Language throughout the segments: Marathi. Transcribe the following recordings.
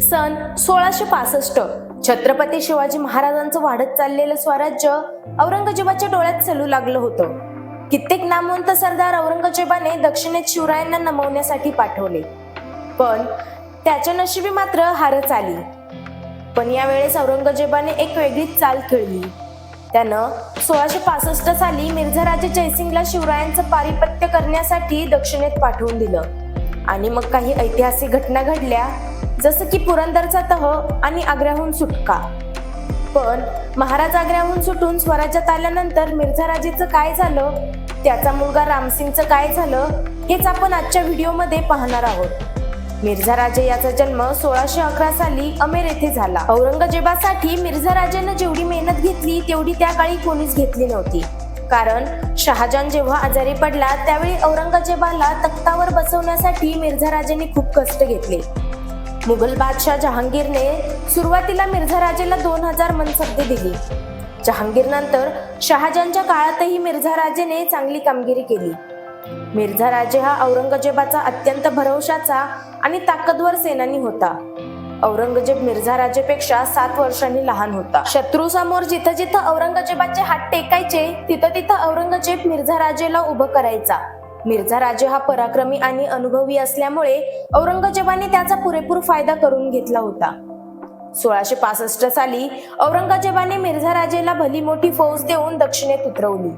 सन सोळाशे पासष्ट. छत्रपती शिवाजी महाराजांचं वाढत चाललेलं स्वराज्य औरंगजेबाच्या डोळ्यात चलू लागलं होतं. कित्येक नामवंत सरदार औरंगजेबाने दक्षिणेत शिवरायांना नमवण्यासाठी पाठवले. पण त्याच्या नशिबी मात्र हारच आली. पण यावेळेस औरंगजेबाने एक वेगळीच चाल खेळली. त्यानं सोळाशे पासष्ट साली मिर्झाराजे जयसिंगला शिवरायांचं पारिपत्य करण्यासाठी दक्षिणेत पाठवून दिलं. आणि मग काही ऐतिहासिक घटना घडल्या. जसं की पुरंदरचा तह आणि आग्र्याहून सुटका. पण महाराज आग्र्याहून सुटून स्वराज्यात आल्यानंतर मिर्झा राजेचं काय झालं? त्याचा मुलगा रामसिंगचं काय झालं? हेच आपण आजच्या व्हिडिओमध्ये पाहणार आहोत. मिर्झा राजे याचा जन्म सोळाशे अकरा साली अमेर येथे झाला. औरंगजेबासाठी मिर्झा राजेनं जेवढी मेहनत घेतली तेवढी त्या काळी कोणीच घेतली नव्हती. कारण शहाजहान जेव्हा आजारी पडला त्यावेळी औरंगजेबाला तख्तावर बसवण्यासाठी मिर्झा राजेने खूप कष्ट घेतले. मुघल बादशाह जहांगीरने सुरुवातीला मिर्झा राजेला दोन हजार मनसब्दी दिली. जहांगीरनंतर शहाजहानच्या काळातही मिर्झा राजेने चांगली कामगिरी केली. मिर्झा राजे हा औरंगजेबाचा अत्यंत भरवशाचा आणि ताकदवर सेनानी होता. औरंगजेब मिर्झा राजेपेक्षा सात वर्षांनी लहान होता. शत्रू समोर जिथं जिथं औरंगजेबाचे हात टेकायचे तिथं तिथं औरंगजेब मिर्झा राजेला उभं करायचा. मिर्झा राजे हा पराक्रमी आणि अनुभवी असल्यामुळे औरंगजेबाने त्याचा पुरेपूर फायदा करून घेतला होता. सोळाशे पासष्ट साली औरंगजेबाने मिर्झा राजेला भली मोठी फौज देऊन दक्षिणेत उतरवली.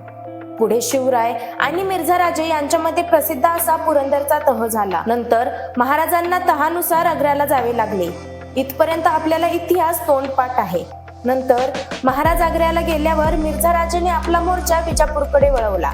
पुढे शिवराय आणि मिर्झा राजे यांच्यामध्ये प्रसिद्ध असा पुरंदरचा तह झाला. नंतर महाराजांना तहानुसार आग्र्याला जावे लागले. इथपर्यंत आपल्याला इतिहास तोंडपाठ आहे. नंतर महाराज आग्र्याला गेल्यावर मिर्झा राजेने आपला मोर्चा विजापूरकडे वळवला.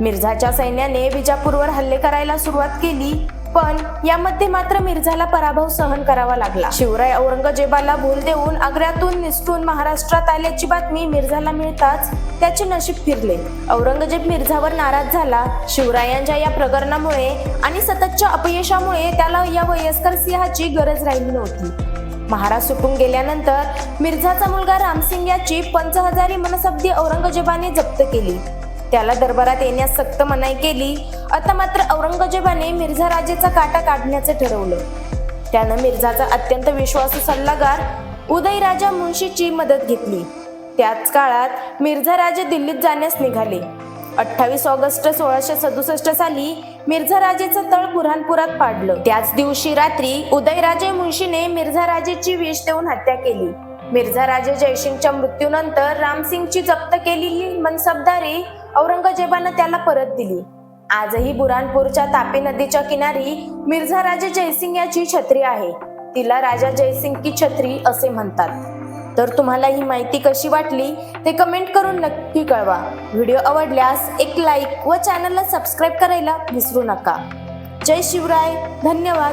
मिर्झाच्या सैन्याने विजापूरवर हल्ले करायला सुरुवात केली पण यामध्ये मात्र मिर्झाला पराभव सहन करावा लागला. शिवराय औरंगजेबाला भूल देऊन आग्र्यातून निसटून महाराष्ट्रात आल्याची बातमी मिर्झाला मिळताच त्याचे नशीब फिरले. औरंगजेब मिर्झावर नाराज झाला. शिवरायांच्या या प्रकरणामुळे आणि सततच्या अपयशामुळे त्याला या वयस्कर सिंहाची गरज राहिली नव्हती. महाराज सुटून गेल्यानंतर मिर्झाचा मुलगा रामसिंग याची पंचहजारी मनसब्दी औरंगजेबाने जप्त केली. त्याला दरबारात येण्यास सक्त मनाई केली. आता मात्र औरंगजेबाने मिर्झा राजेचा काटा काढण्याचं ठरवलं. त्यानं मिर्झाचा अत्यंत विश्वासू सल्लागार उदयराजा मुन्शीची मदत घेतली. त्याच काळात मिर्झा राजे दिल्लीत जाण्यास निघाले. अठ्ठावीस ऑगस्ट सोळाशे सदुसष्ट साली मिर्झा राजेचं तळ बुऱ्हाणपुरात पाडलं. त्याच दिवशी रात्री उदयराजे मुन्शीने मिर्झा राजेची विष देऊन हत्या केली. मिर्झा राजे जयसिंगच्या मृत्यूनंतर रामसिंगची जप्त केलेली मनसबदारी औरंगजेबानं त्याला परत दिली. आजही बुरानपूरच्या तापी नदीच्या किनारी मिर्झा राजा जयसिंग याची छत्री आहे. तिला राजा जयसिंग की छत्री असे म्हणतात. तर तुम्हाला ही माहिती कशी वाटली ते कमेंट करून नक्की कळवा. व्हिडिओ आवडल्यास एक लाईक व चॅनलला सबस्क्राईब करायला विसरू नका. जय शिवराय धन्यवाद.